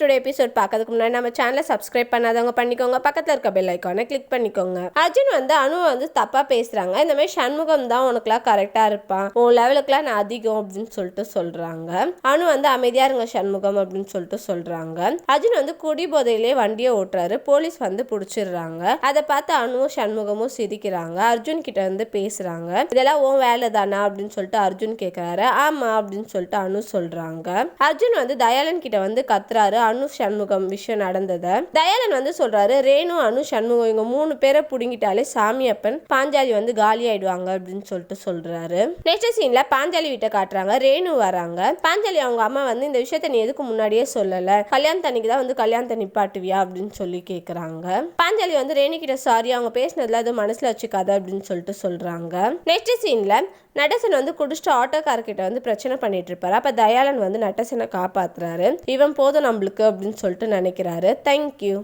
Today episode பார்க்கறதுக்கு முன்னாடி நம்ம சேனலை சப்ஸ்கிரைப் பண்ணாதவங்க பண்ணிக்கோங்க. பக்கத்தில் இருக்க பெல் ஐக்கானை கிளிக் பண்ணிக்கோங்க. அர்ஜுன் வந்து அனுவை வந்து தப்பாக பேசுகிறாங்க இந்த மாதிரி சண்முகம் தான் உனக்குலாம் கரெக்டாக இருப்பான். உன் லெவலுக்குலாம் நான் அதிகம் அப்படின்னு சொல்லிட்டு சொல்கிறாங்க அனு வந்து அமைதியாக இருங்க சண்முகம் அப்படின்னு சொல்லிட்டு சொல்கிறாங்க அர்ஜுன் வந்து குடி போதையிலே வண்டியை ஓட்டுறாரு. போலீஸ் வந்து பிடிச்சிடுறாங்க. அதை பார்த்து அனுவும் சண்முகமும் சிரிக்கிறாங்க. அர்ஜுன் கிட்ட வந்து பேசுகிறாங்க இதெல்லாம் உன் வேலை தானா அப்படின்னு சொல்லிட்டு அர்ஜுன் கேட்குறாரு ஆமாம் அப்படின்னு சொல்லிட்டு அனு சொல்கிறாங்க அர்ஜுன் வந்து தயாளன் கிட்ட வந்து கத்துறாரு. அனு சண்முகம் விஷயம் நடந்ததை. தயாளன் வந்து சொல்றாரு ரேணு அனு சண்முகம் இவங்க மூணு பேரை புடுங்கிட்டாலே சாமியப்பன் பாஞ்சாலி வந்து காலி ஆயிடுவாங்க அப்படின்னு சொல்லிட்டு சொல்றாரு. நெக்ஸ்ட் சீன்ல பாஞ்சாலி வீட்டை காட்டுறாங்க ரேணு வராங்க. பாஞ்சாலி அவங்க அம்மா வந்து இந்த விஷயத்த நீ எதுக்கு முன்னாடியே சொல்லல? கல்யாணத்தன்னைக்கு தான் வந்து கல்யாணத்தை நிப்பாட்டுவியா? அப்படின்னு சொல்லி கேக்குறாங்க. பாஞ்சாலி வந்து ரேணு கிட்ட சாரி அவங்க பேசினதுல அது மனசுல வச்சுக்காத அப்படின்னு சொல்லிட்டு சொல்றாங்க. நெக்ஸ்ட் சீன்ல நடேசன் வந்து குடிச்சிட்டு ஆட்டோக்காரர்கிட்ட வந்து பிரச்சனை பண்ணிட்டு இருப்பாரு அப்ப தயாளன் வந்து நடேசனை காப்பாத்துறாரு. இவன் போதும் நம்மளுக்கு அப்படின்னு சொல்லிட்டு நினைக்கிறாரு. தேங்க்யூ